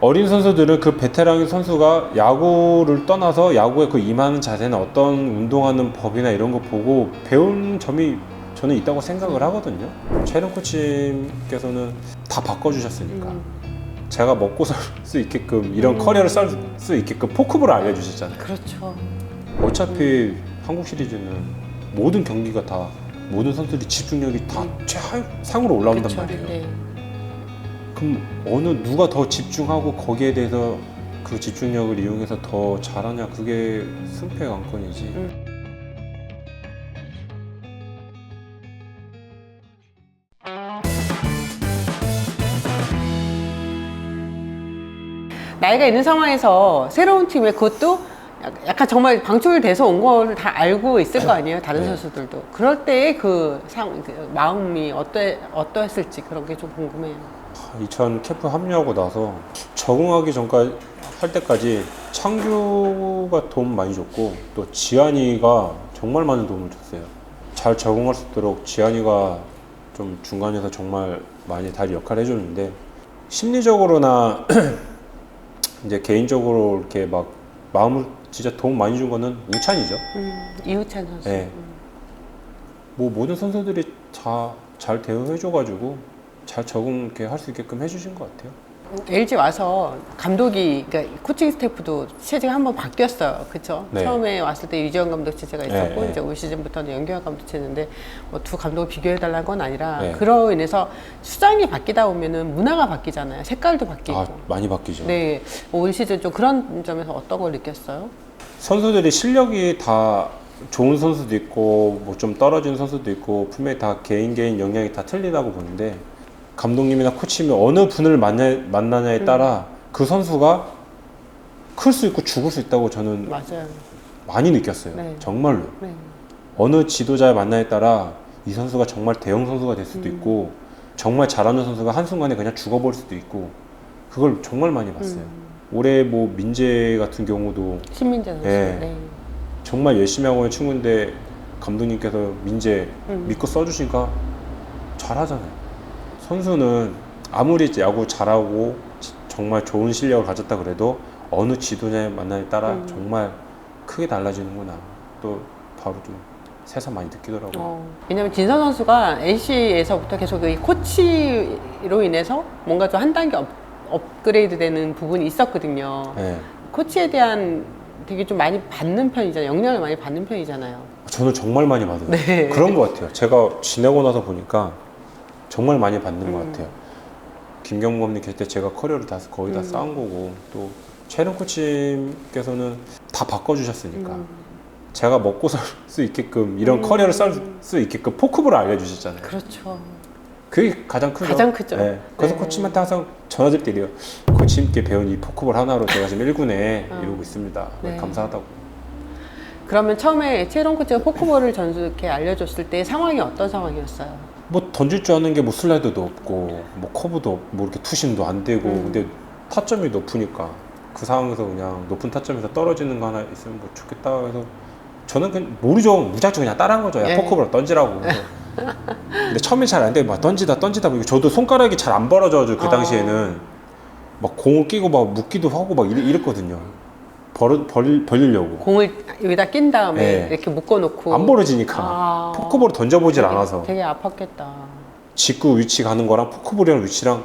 어린 선수들은 그 베테랑 선수가 야구를 떠나서 야구에 그 임하는 자세나 어떤 운동하는 법이나 이런 거 보고 배운 점이 저는 있다고 생각을 하거든요. 최령 코치님께서는 다 바꿔주셨으니까 음, 제가 먹고 살 수 있게끔 이런 음. 커리어를 쌀 수 있게끔 포크볼을 알려주셨잖아요. 그렇죠. 어차피 한국 시리즈는 모든 경기가 다 모든 선수들이 집중력이 다 음. 최상으로 올라온단 그렇죠. 말이에요. 네. 그럼 어느 누가 더 집중하고 거기에 대해서 그 집중력을 이용해서 더 잘하냐 그게 승패 관건이지. 음. 나이가 있는 상황에서 새로운 팀에 그것도 약- 약간 정말 방출돼서 온 걸 다 알고 있을 거 아니에요 다른 네. 선수들도 그럴 때의 그, 상, 그 마음이 어떠, 어떠했을지 그런 게 좀 궁금해요 2000 캠프 합류하고 나서 적응하기 전까지 할 때까지 창규가 도움 많이 줬고 또 지한이가 정말 많은 도움을 줬어요. 잘 적응할 수 있도록 지한이가 좀 중간에서 정말 많이 다리 역할을 해줬는데 심리적으로나 이제 개인적으로 이렇게 막 마음을 진짜 도움 많이 준 거는 우찬이죠. 음, 이우찬 선수 네. 음. 뭐 모든 선수들이 다 잘 대우해줘가지고 잘 적응 이렇게 할 수 있게끔 해주신 것 같아요. LG 와서 감독이 그러니까 코칭 스태프도 체제가 한번 바뀌었어요. 그렇죠? 네. 처음에 왔을 때 유지원 감독 체제가 있었고 네, 네. 이제 올 시즌부터는 연규환 감독 체제인데 뭐 두 감독을 비교해 달라는 건 아니라 네. 그로 인해서 수장이 바뀌다 보면은 문화가 바뀌잖아요. 색깔도 바뀌고. 아 많이 바뀌죠. 네. 올 시즌 좀 그런 점에서 어떤 걸 느꼈어요? 선수들이 실력이 다 좋은 선수도 있고 뭐 좀 떨어지는 선수도 있고 분명히 다 개인 개인 영향이 다 틀리다고 보는데 감독님이나 코치님이 어느 분을 만나, 만나 냐에 따라 그 선수가 클 수 있고 죽을 수 있다고 저는 맞아요. 많이 느꼈어요. 네. 정말로 네. 어느 지도자의 만나에 따라 이 선수가 정말 대형 선수가 될 수도 음. 있고 정말 잘하는 선수가 한 순간에 그냥 죽어버릴 수도 있고 그걸 정말 많이 봤어요. 음. 올해 뭐 민재 같은 경우도 신민재 선수. 네. 네. 정말 열심히 하고 있는 친구인데 감독님께서 민재 음. 믿고 써주시니까 잘하잖아요. 선수는 아무리 야구 잘하고 지- 정말 좋은 실력을 가졌다 그래도 어느 지도자의 만남에 따라 음. 정말 크게 달라지는구나. 또 바로 좀 새삼 많이 느끼더라고요. 어, 왜냐면 진선 선수가 NC에서부터 계속 이 코치로 인해서 뭔가 좀 한 단계 업, 업그레이드 되는 부분이 있었거든요. 네. 코치에 대한 되게 좀 많이 받는 편이잖아요. 영향을 많이 받는 편이잖아요. 저는 정말 많이 받아요. 네. 그런 것 같아요. 제가 지내고 나서 보니까 정말 많이 받는 것 음. 같아요. 김경무 감독 계실 때 제가 커리어를 다 거의 다 음. 쌓은 거고 또 최령 코치님께서는 다 바꿔주셨으니까 음. 제가 먹고 살 수 있게끔 이런 음. 커리어를 쌀수 있게끔 포크볼을 알려주셨잖아요. 그렇죠. 그게 가장 크죠. 가장 크죠. 네. 그래서 네. 코치님한테 항상 전화드릴 때 이래요. 코치님께 배운 이 포크볼 하나로 제가 지금 1군에 어. 이러고 있습니다. 네. 감사하다고. 그러면 처음에 최론 코치가 포크볼을 전수 이렇게 알려줬을 때 상황이 어떤 상황이었어요? 뭐 던질 줄 아는 게 뭐 슬라이더도 없고 뭐 커브도 없- 뭐 이렇게 투심도 안 되고 음. 근데 타점이 높으니까 그 상황에서 그냥 높은 타점에서 떨어지는 거 하나 있으면 뭐 좋겠다 해서 저는 그냥 모르죠 무작정 그냥 따라한 거죠 야 예. 포크볼 던지라고 근데 처음에 잘안돼막 던지다 던지다 보니까 저도 손가락이 잘 안 벌어져가지고 그 아. 당시에는 막 공을 끼고 막 묶기도 하고 막 이랬, 이랬거든요 벌, 벌, 벌리려고 공을 여기다 낀 다음에 네. 이렇게 묶어놓고 안 벌어지니까 아. 포크볼을 던져보질 되게- 않아서 되게 아팠겠다. 직구 위치 가는 거랑 포크볼이랑 위치랑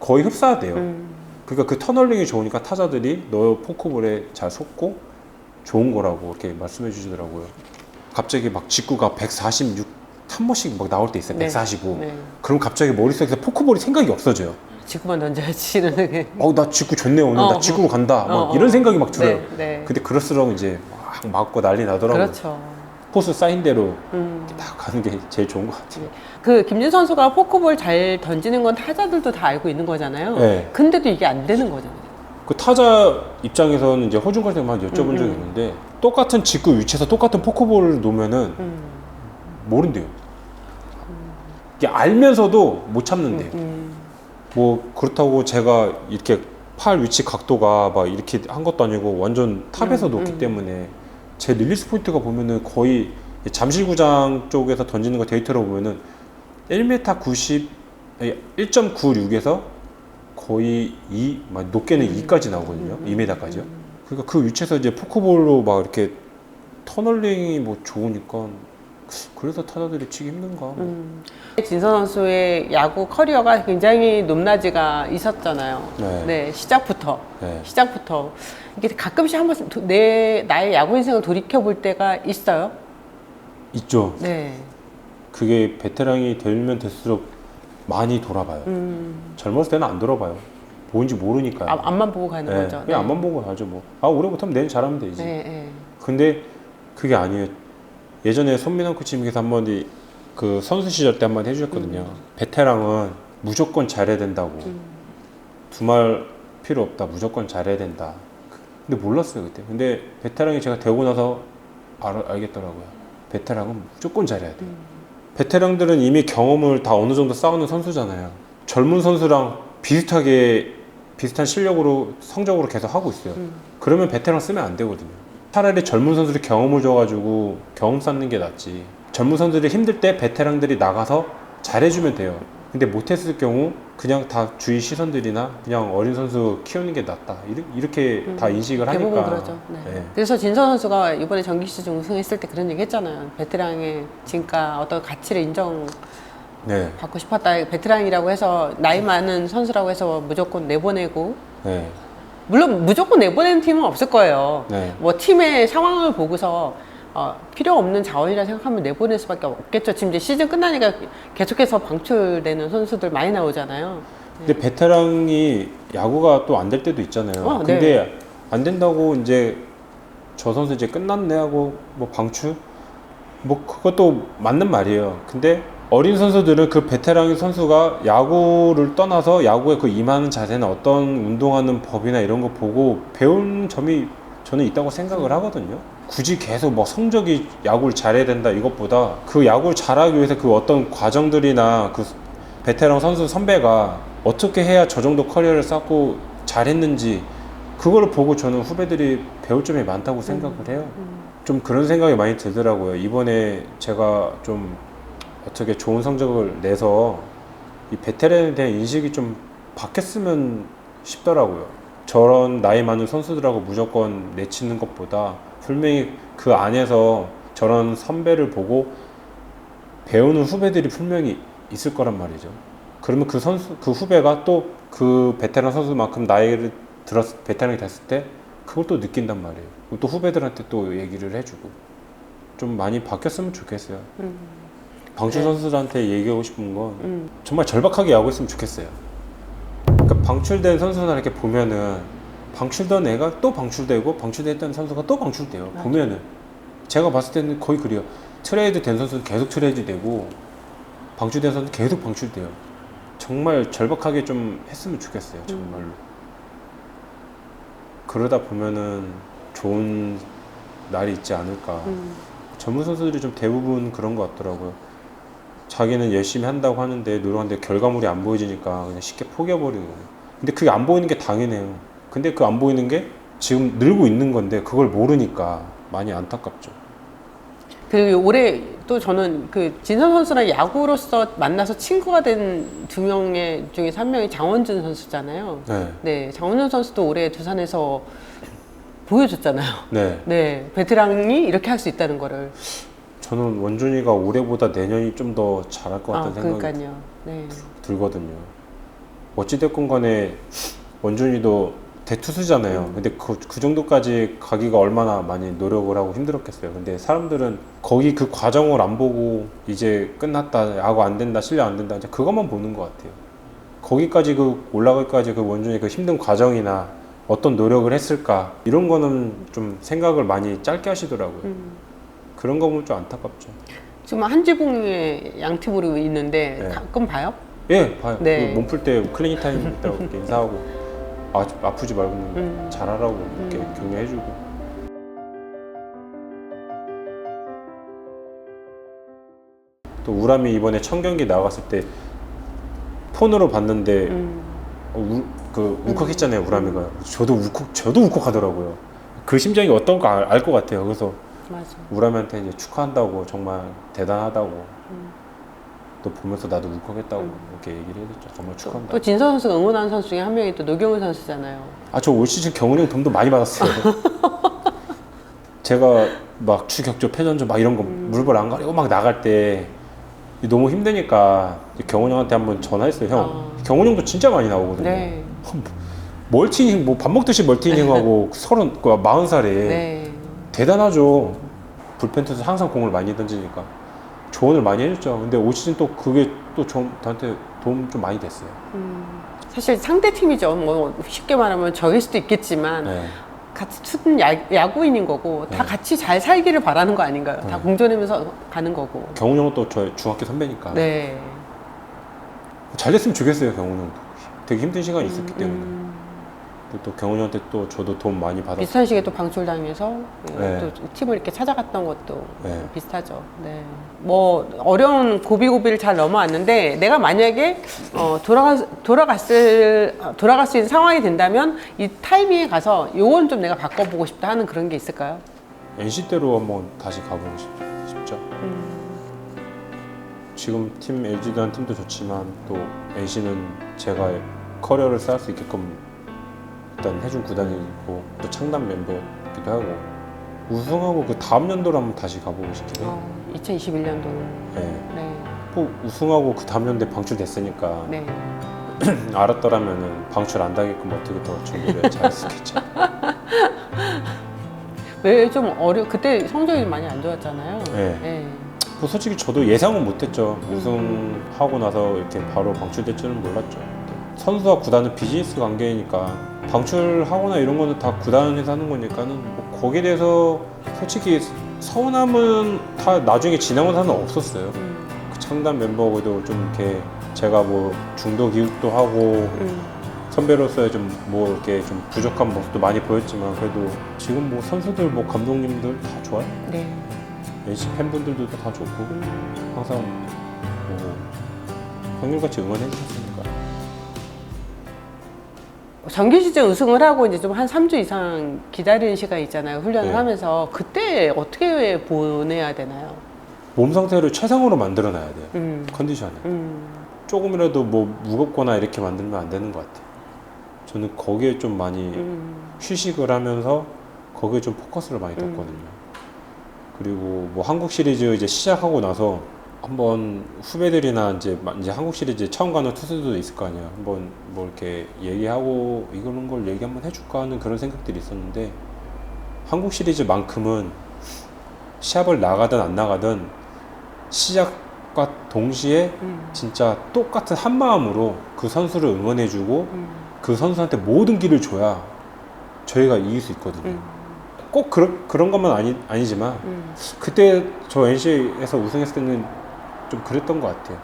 거의 흡사하대요. 음. 그러니까 그 터널링이 좋으니까 타자들이 너 포크볼에 잘 속고 좋은 거라고 이렇게 말씀해 주시더라고요. 갑자기 막 직구가 146 한 번씩 막 나올 때 있어요. 네. 145. 네. 그럼 갑자기 머릿속에서 포크볼이 생각이 없어져요. 지구만 던져야지 이런 게. 어, 나 직구 좋네 오늘 어, 나 직구로 간다. 막 어, 어. 이런 생각이 막 들어요. 네, 네. 근데 그럴수록 이제 막 맞고 난리 나더라고요. 그렇죠. 포수 사인 대로 음. 딱 가는 게 제일 좋은 것 같아요. 그 김준 선수가 포크볼 잘 던지는 건 타자들도 다 알고 있는 거잖아요. 네. 근데도 이게 안 되는 거잖아요. 그 타자 입장에서는 이제 허준 선생님한테 여쭤본 음, 적이 음. 있는데 똑같은 직구 위치에서 똑같은 포크볼을 놓으면은 음. 모른대요. 이게 알면서도 못 참는데요. 음. 뭐 그렇다고 제가 이렇게 팔 위치 각도가 막 이렇게 한 것도 아니고 완전 탑에서 음, 놓기 음. 때문에 제 릴리스 포인트가 보면은 거의 잠실구장 쪽에서 던지는 거 데이터로 보면은 1m 90, 1.96에서 거의 2, 막 높게는 2까지 나오거든요. 2m까지요. 그러니까 그 위치에서 이제 포크볼로 막 이렇게 터널링이 뭐 좋으니까 그래서 타자들이 치기 힘든가. 음. 진선 선수의 야구 커리어가 굉장히 높낮이가 있었잖아요. 네. 네, 시작부터. 네. 시작부터. 이게 가끔씩 한 번씩 도- 내, 나의 야구 인생을 돌이켜볼 때가 있어요. 있죠. 네. 그게 베테랑이 되면 될수록 많이 돌아봐요. 음, 젊었을 때는 안 돌아봐요. 뭔지 모르니까요. 앞, 앞만 보고 가는 네, 거죠. 그냥 앞만 보고 가죠 뭐. 아 올해 못하면 내년 잘하면 되지. 네, 네. 근데 그게 아니에요. 예전에 손민호 코치님께서 한 번이 그 선수 시절 때 한 번 해주셨거든요. 음. 베테랑은 무조건 잘해야 된다고. 두말 필요 없다. 무조건 잘해야 된다. 근데 몰랐어요 그때. 근데 베테랑이 제가 되고 나서 알, 알겠더라고요. 베테랑은 무조건 잘해야 돼. 음. 베테랑들은 이미 경험을 다 어느 정도 쌓아놓은 선수잖아요. 젊은 선수랑 비슷하게 비슷한 실력으로 성적으로 계속 하고 있어요. 음. 그러면 베테랑 쓰면 안 되거든요. 차라리 젊은 선수들이 경험을 줘가지고 경험 쌓는 게 낫지. 젊은 선수들이 힘들 때 베테랑들이 나가서 잘해주면 돼요. 근데 못했을 경우 그냥 다 주위 시선들이나 그냥 어린 선수 키우는 게 낫다. 이렇게, 이렇게 다 인식을 하니까. 음. 대부분 그러죠. 네. 네. 그래서 진선 선수가 이번에 정기 시즌 우승했을 때 그런 얘기 했잖아요. 베테랑의 진가 어떤 가치를 인정받고 네. 싶었다. 베테랑이라고 해서 나이 많은 선수라고 해서 무조건 내보내고 네. 물론 무조건 내보내는 팀은 없을 거예요. 네. 뭐 팀의 상황을 보고서 어, 필요 없는 자원이라 생각하면 내보낼 수밖에 없겠죠. 지금 이제 시즌 끝나니까 계속해서 방출되는 선수들 많이 나오잖아요. 근데 베테랑이 야구가 또 안 될 때도 있잖아요. 어, 근데 네. 안 된다고 이제 저 선수 이제 끝났네 하고 뭐 방출 뭐 그것도 맞는 말이에요. 근데 어린 선수들은 그 베테랑 선수가 야구를 떠나서 야구에 그 임하는 자세나 어떤 운동하는 법이나 이런 거 보고 배운 점이 저는 있다고 생각을 하거든요. 굳이 계속 뭐 성적이 야구를 잘해야 된다 이것보다 그 야구를 잘하기 위해서 그 어떤 과정들이나 그 베테랑 선수 선배가 어떻게 해야 저 정도 커리어를 쌓고 잘했는지 그거를 보고 저는 후배들이 배울 점이 많다고 생각을 해요. 좀 그런 생각이 많이 들더라고요. 이번에 제가 좀 어떻게 좋은 성적을 내서 이 베테랑에 대한 인식이 좀 바뀌었으면 싶더라고요. 저런 나이 많은 선수들하고 무조건 내치는 것보다 분명히 그 안에서 저런 선배를 보고 배우는 후배들이 분명히 있을 거란 말이죠. 그러면 그 선수, 그 후배가 또 그 베테랑 선수만큼 나이를 들었, 베테랑이 됐을 때 그걸 또 느낀단 말이에요. 또 후배들한테 또 얘기를 해주고 좀 많이 바뀌었으면 좋겠어요. 음, 방출 네. 선수들한테 얘기하고 싶은 건 음, 정말 절박하게 야구했으면 좋겠어요. 그러니까 방출된 선수나 이렇게 보면은 방출된 애가 또 방출되고 방출됐던 선수가 또 방출돼요. 맞아. 보면은 제가 봤을 때는 거의 그래요. 트레이드 된 선수는 계속 트레이드 되고 방출된 선수는 계속 방출돼요. 정말 절박하게 좀 했으면 좋겠어요. 정말로. 그러다 보면은 좋은 날이 있지 않을까. 음. 전문 선수들이 좀 대부분 그런 것 같더라고요. 자기는 열심히 한다고 하는데 노력하는데 결과물이 안 보여지니까 그냥 쉽게 포기해버리는 거예요. 근데 그게 안 보이는 게 당연해요. 근데 그 안 보이는 게 지금 늘고 있는 건데 그걸 모르니까 많이 안타깝죠. 그리고 올해 또 저는 그 진선 선수랑 야구로서 만나서 친구가 된 두 명의 중에서 한 명이 장원준 선수잖아요. 네. 네, 장원준 선수도 올해 두산에서 보여줬잖아요. 네. 네, 베테랑이 이렇게 할 수 있다는 거를. 저는 원준이가 올해보다 내년이 좀 더 잘할 것 아, 같다는 생각이 그러니까요. 네. 들거든요. 어찌됐건 간에 원준이도 대투수잖아요. 근데 그, 그 정도까지 가기가 얼마나 많이 노력을 하고 힘들었겠어요. 근데 사람들은 거기 그 과정을 안 보고 이제 끝났다, 야구 안 된다, 실력 안 된다, 이제 그것만 보는 것 같아요. 거기까지 그 올라가기까지 그 원준이 그 힘든 과정이나 어떤 노력을 했을까 이런 거는 좀 생각을 많이 짧게 하시더라고요. 음. 그런 거 보면 좀 안타깝죠. 지금 한 지붕에 양팀으로 있는데 네. 가끔 봐요? 예, 봐요. 네. 그 몸풀 때 클리닉 타임 있다고 이렇게 인사하고 아, 아프지 말고 음. 잘하라고 이렇게 음. 격려해주고. 또 우람이 이번에 첫 경기 나갔을 때 폰으로 봤는데 음. 어, 우, 그 울컥했잖아요 우람이가. 저도 울컥 저도 울컥하더라고요. 그 심정이 어떤 거알것 같아요. 그래서 맞아. 우람이한테 이제 축하한다고 정말 대단하다고. 또 보면서 나도 울컥했다고 이렇게 얘기를 해줬죠. 정말 축하합니다. 또 진서 선수가 응원하는 선수 중에 한 명이 또 노경훈 선수잖아요. 아 저 올 시즌 경훈이 형 돈도 많이 받았어요. 제가 막 추격조 패전조 막 이런 거 물벌 안 가리고 막 나갈 때 너무 힘드니까 경훈 형한테 한번 전화했어요. 형, 아. 경훈 형도 진짜 많이 나오거든요. 네. 멀티닝 뭐 밥 먹듯이 멀티닝하고 서른 그 마흔 살에 네. 대단하죠. 불펜 투수 항상 공을 많이 던지니까 조언을 많이 해줬죠. 근데 올 시즌 또 그게 또 좀 저한테 도움 좀 많이 됐어요. 사실 상대 팀이죠. 뭐 쉽게 말하면 저일 수도 있겠지만 네. 같이 투는 야, 야구인인 거고 다 네. 같이 잘 살기를 바라는 거 아닌가요? 다 네. 공존하면서 가는 거고. 경훈 형은 또 저 중학교 선배니까 네. 잘 됐으면 좋겠어요. 경훈 형도 되게 힘든 시간이 있었기 때문에 음, 또 경훈 형한테 또 저도 도움 많이 받았어요. 비슷한 시기에 또 방출당해서 네. 또 팀을 이렇게 찾아갔던 것도 네. 비슷하죠. 네. 뭐 어려운 고비고비를 잘 넘어왔는데 내가 만약에 어, 돌아가 돌아갔을 어, 돌아갈 수 있는 상황이 된다면 이 타이밍에 가서 요건 좀 내가 바꿔보고 싶다 하는 그런 게 있을까요? NC 때로 한번 다시 가보고 싶, 싶죠. 음. 지금 팀 LG라는 팀도 좋지만 또 NC는 제가 커리어를 쌓을 수 있게끔 일단 해준 구단이고 또 창단 멤버기도 하고 우승하고 그 다음 연도로 한번 다시 가보고 싶긴 해요. 어, 2021년도. 네. 네. 또 우승하고 그 다음 연도에 방출됐으니까 네. 알았더라면은 방출 안 당했고 어떻게 더 준비를 잘 했겠죠. 왜 좀 어려 그때 성적이 많이 안 좋았잖아요. 네. 네. 뭐 솔직히 저도 예상은 못했죠. 우승하고 나서 이렇게 바로 방출될 줄은 몰랐죠. 선수와 구단은 비즈니스 관계니까 방출하거나 이런 거는 다 구단에서 하는 거니까는 뭐 거기에 대해서 솔직히 서운함은 다 나중에 지나고 나서는 없었어요. 음, 그 창단 멤버도 좀 이렇게 제가 뭐 중도 기획도 하고 음, 선배로서의 좀 뭐 이렇게 좀 부족한 모습도 많이 보였지만 그래도 지금 뭐 선수들 뭐 감독님들 다 좋아요. 네. NC 팬분들도 다 좋고 음, 항상 뭐 형님같이 응원해 주셨으니까 정규 시즌 우승을 하고 이제 좀 한 3주 이상 기다리는 시간 있잖아요. 훈련을 네. 하면서 그때 어떻게 보내야 되나요? 몸 상태를 최상으로 만들어 놔야 돼요. 음, 컨디션을. 음, 조금이라도 뭐 무겁거나 이렇게 만들면 안 되는 것 같아요. 저는 거기에 좀 많이 음, 휴식을 하면서 거기에 좀 포커스를 많이 뒀거든요. 그리고 뭐 한국 시리즈 이제 시작하고 나서 한번 후배들이나 이제 마- 이제 한국 시리즈 처음 가는 투수들도 있을 거 아니에요. 한번 뭐 이렇게 얘기하고 이런 걸 얘기 한번 해줄까 하는 그런 생각들이 있었는데 한국 시리즈만큼은 시합을 나가든 안 나가든 시작과 동시에 음, 진짜 똑같은 한 마음으로 그 선수를 응원해주고 음, 그 선수한테 모든 길을 줘야 저희가 이길 수 있거든요. 음, 꼭 그런 그런 것만 아니 아니지만 음, 그때 저 NC에서 우승했을 때는 좀 그랬던 것 같아요.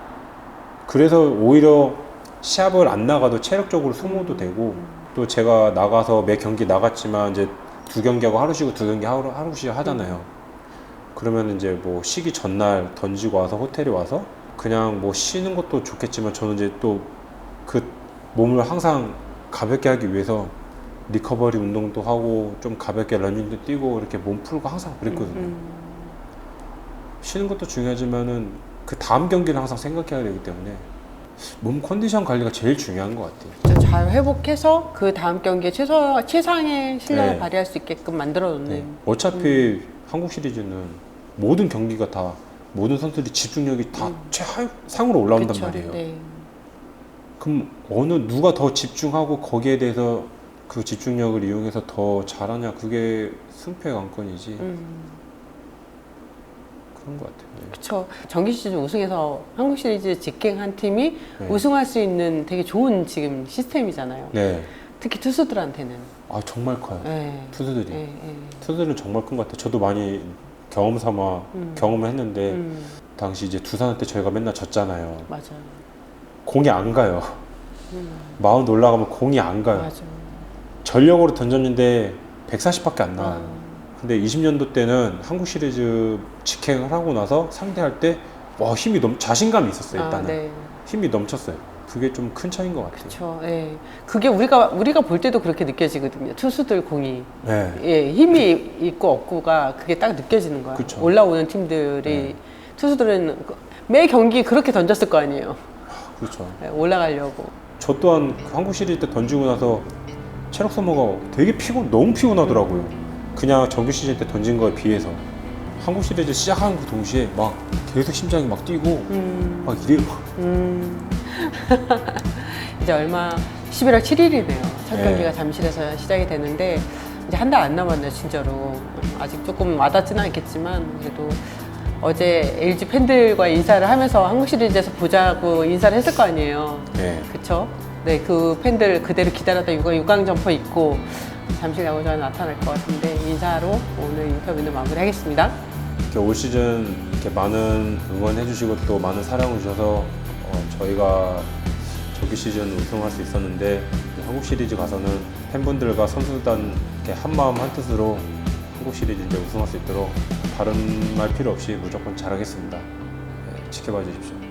그래서 오히려 시합을 안 나가도 체력적으로 소모도 되고 또 제가 나가서 매 경기 나갔지만 이제 두 경기하고 하루 쉬고 두 경기 하루 하루씩 하잖아요. 그러면 이제 뭐 쉬기 전날 던지고 와서 호텔에 와서 그냥 뭐 쉬는 것도 좋겠지만 저는 이제 또 그 몸을 항상 가볍게 하기 위해서 리커버리 운동도 하고 좀 가볍게 러닝도 뛰고 이렇게 몸 풀고 항상 그랬거든요. 음. 쉬는 것도 중요하지만은 그 다음 경기를 항상 생각해야 되기 때문에 몸 컨디션 관리가 제일 중요한 것 같아요. 진짜 잘 회복해서 그 다음 경기에 최소 최상의 실력을 네. 발휘할 수 있게끔 만들어 놓는. 네. 어차피 한국 시리즈는 모든 경기가 다 모든 선수들이 집중력이 다 최상으로 올라온단 그쵸? 말이에요. 네. 그럼 어느 누가 더 집중하고 거기에 대해서 그 집중력을 이용해서 더 잘하냐 그게 승패의 관건이지 음. 그런 것 같아요. 네. 그렇죠. 정규 시즌 우승해서 한국 시리즈 직행한 팀이 네. 우승할 수 있는 되게 좋은 지금 시스템이잖아요. 네. 특히 투수들한테는. 아 정말 커요. 네. 투수들이. 네, 네. 투수들은 정말 큰 것 같아요. 저도 많이 경험 삼아 음. 경험을 했는데 음, 당시 이제 두산한테 저희가 맨날 졌잖아요. 맞아요. 공이 안 가요. 음, 마운드 올라가면 공이 안 가요. 맞아. 전력으로 던졌는데 140밖에 안 나와요. 아, 근데 20년도 때는 한국 시리즈 직행을 하고 나서 상대할 때 와, 힘이 넘 자신감이 있었어요. 아, 일단은 네. 힘이 넘쳤어요. 그게 좀 큰 차이인 것 같아요. 그렇죠. 예. 그게 우리가 우리가 볼 때도 그렇게 느껴지거든요. 투수들 공이 네. 예, 힘이 있고 없고가 그게 딱 느껴지는 거야. 그쵸. 올라오는 팀들이 네. 투수들은 그매 경기 그렇게 던졌을 거 아니에요. 그렇죠. 네, 올라가려고. 저 또한 그 한국 시리즈 때 던지고 나서 체력 소모가 되게 피곤 너무 피곤하더라고요. 그냥 정규 시즌 때 던진 거에 비해서 한국 시리즈 시작하는 그 동시에 막 계속 심장이 막 뛰고 음, 막 이래요. 음. 이제 얼마 11월 7일이네요. 첫 네. 경기가 잠실에서 시작이 되는데 이제 한 달 안 남았네 진짜로. 아직 조금 와닿지는 않겠지만 그래도 어제 LG 팬들과 인사를 하면서 한국 시리즈에서 보자고 인사를 했을 거 아니에요. 네. 그쵸? 네, 그 팬들 그대로 기다렸다 육아 육강 점퍼 입고 잠실 야구장에 나타날 것 같은데 인사로 오늘 인터뷰는 마무리하겠습니다. 이렇게 올 시즌 이렇게 많은 응원해 주시고 또 많은 사랑을 주셔서 어, 저희가 정규 시즌 우승할 수 있었는데 한국 시리즈 가서는 팬분들과 선수단 이렇게 한 마음 한 뜻으로 한국 시리즈 이제 우승할 수 있도록 다른 말 필요 없이 무조건 잘하겠습니다. 네, 지켜봐 주십시오.